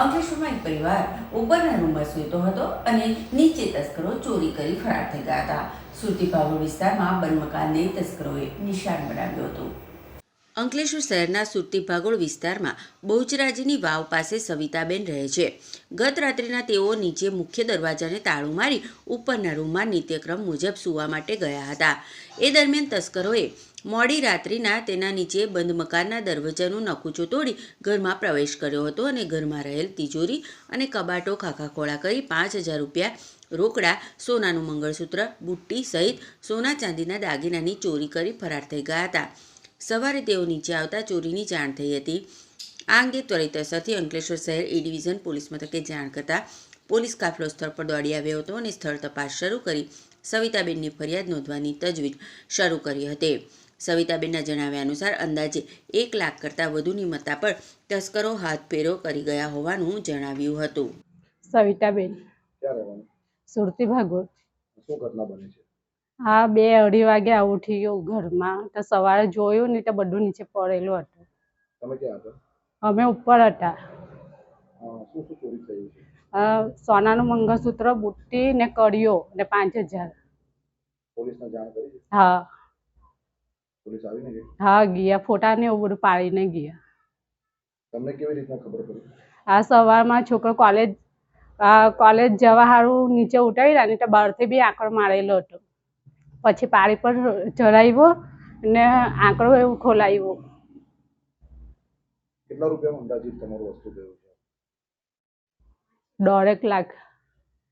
અંકલેશ્વરમાં એક પરિવાર ઉપરના રૂમમાં સૂતો હતો અને નીચે તસ્કરો ચોરી કરી ફરાર થઈ ગયા હતા. સુરતી વિસ્તારમાં બંધ મકાનને તસ્કરોએ નિશાન બનાવ્યું હતું. અંકલેશ્વર શહેરના સુરતી ભાગોળ વિસ્તારમાં બહુચરાજીની વાવ પાસે સવિતાબેન રહે છે. ગત રાત્રિના તેઓ નીચે મુખ્ય દરવાજાને તાળું મારી ઉપરના રૂમમાં નિત્યક્રમ મુજબ સૂવા માટે ગયા હતા. એ દરમિયાન તસ્કરોએ મોડી રાત્રિના તેના નીચે બંધ મકાનના દરવાજાનું નકુચો તોડી ઘરમાં પ્રવેશ કર્યો હતો અને ઘરમાં રહેલ તિજોરી અને કબાટો ખાખાખોળા કરી પાંચ હજાર રૂપિયા રોકડા, સોનાનું મંગળસૂત્ર, બુટ્ટી સહિત સોના ચાંદીના દાગીનાની ચોરી કરી ફરાર થઈ ગયા હતા. સવારે તેઓ નીચે આવતા ચોરીની જાણ થઈ હતી. આ અંગે ત્વરિત અસરથી અંકલેશ્વર શહેર એ ડિવિઝન પોલીસ મથકે જાણ કરતાં પોલીસ કાફલો સ્થળ પર દોડી આવ્યો હતો અને સ્થળ તપાસ શરૂ કરી સવિતાબેનની ફરિયાદ નોંધવાની તજવીજ શરૂ કરી હતી. સવિતાબેનના જણાવ્યા અનુસાર અંદાજે એક લાખ કરતાં વધુની મત્તા પર તસ્કરો હાથફેરો કરી ગયા હોવાનું જણાવ્યું હતું. સવિતાબેન. સુરતી ભાગોળ શું ઘટના બની છે? હા બે અઢી વાગે આવું ઉઠી ગયું ઘરમાં. તો સવારે જોયું ને તો બધું નીચે પડેલું હતું. તમે ક્યાં હતા? અમે ઉપર હતા. શું શું ચોરી થયું સોનાનું મંગળસૂત્ર બુટ્ટી ને કડીઓ ને પાંચ હજાર. પોલીસને જાણ કરી હા. પોલીસ આવીને ગઈ? હા ગયા. ફોટા ને એવું બધું પાડીને ગયા. તમને કેવી રીતના ખબર પડી? આ સવારમાં છોકરો કોલેજ કોલેજ જવા હારું નીચે ઉતાર્યા અને તો બહારથી બી આંકડો મારેલો હતો. પછી પાળી પર ચડાવ્યો ને આંકડો એવું ખોલાવ્યો. કેટલા રૂપિયાનું અંદાજિત તમારું વસ્તુ ગયું છે? દોઢેક લાખ.